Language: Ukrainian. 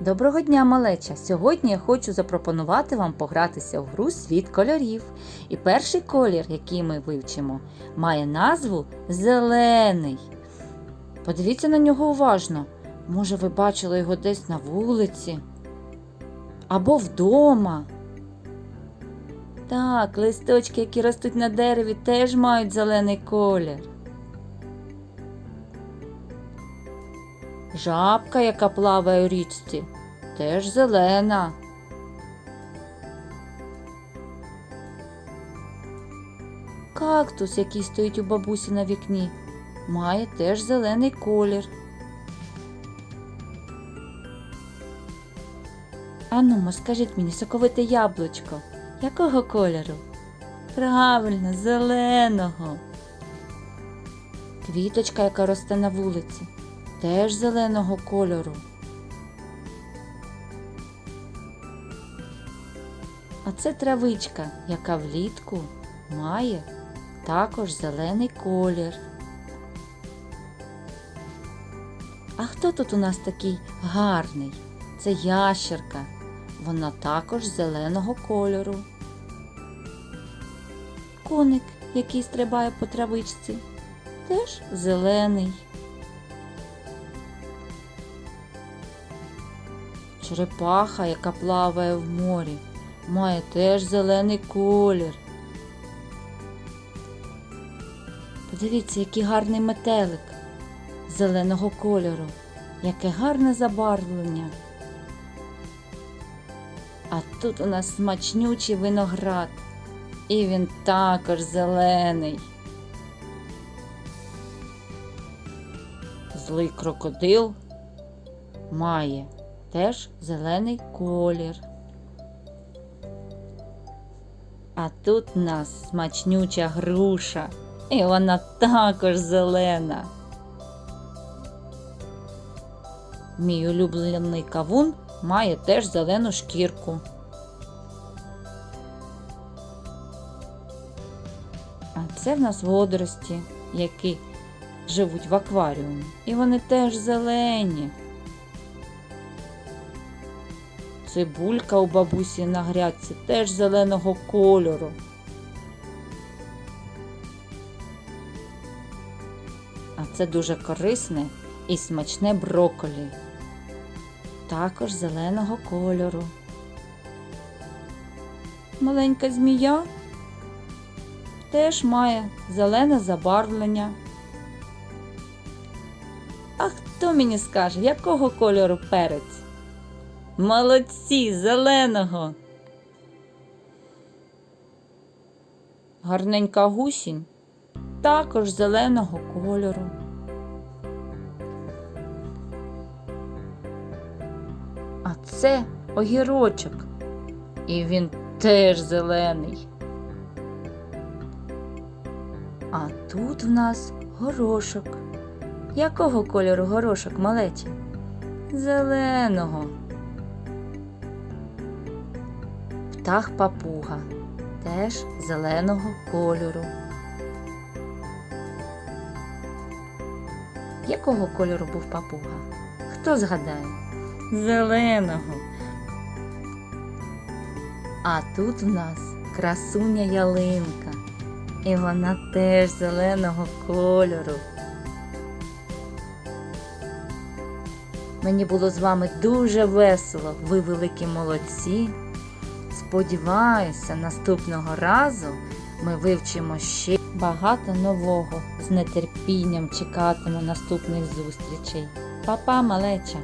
Доброго дня, малеча! Сьогодні я хочу запропонувати вам погратися в гру Світ кольорів. І перший колір, який ми вивчимо, має назву Зелений. Подивіться на нього уважно. Може, ви бачили його десь на вулиці або вдома. Так, листочки, які ростуть на дереві, теж мають зелений колір. Жабка, яка плаває у річці, теж зелена. Кактус, який стоїть у бабусі на вікні, має теж зелений колір. Ану, скажіть мені, соковите яблучко, якого кольору? Правильно, зеленого. Квіточка, яка росте на вулиці, теж зеленого кольору. А це травичка, яка влітку має також зелений колір. А хто тут у нас такий гарний? Це ящерка. Вона також зеленого кольору. Коник, який стрибає по травичці, теж зелений. Черепаха, яка плаває в морі, має теж зелений колір. Подивіться, який гарний метелик зеленого кольору, яке гарне забарвлення. А тут у нас смачнючий виноград, і він також зелений. Злий крокодил має теж зелений колір. А тут у нас смачнюча груша, і вона також зелена. Мій улюблений кавун має теж зелену шкірку. А це в нас водорості, які живуть в акваріумі. І вони теж зелені. Цибулька у бабусі на грядці теж зеленого кольору. А це дуже корисне і смачне брокколі. Також зеленого кольору. Маленька змія теж має зелене забарвлення. А хто мені скаже, якого кольору перець? Молодці, зеленого. Гарненька гусінь також зеленого кольору. А це огірочок. І він теж зелений. А тут в нас горошок. Якого кольору горошок малечі? Зеленого. Птах папуга теж зеленого кольору. Якого кольору був папуга? Хто згадає? Зеленого. А тут в нас красуня ялинка. І вона теж зеленого кольору. Мені було з вами дуже весело. Ви великі молодці. Сподіваюся, наступного разу ми вивчимо ще багато нового. З нетерпінням чекатиму наступних зустрічей. Па-па, малеча!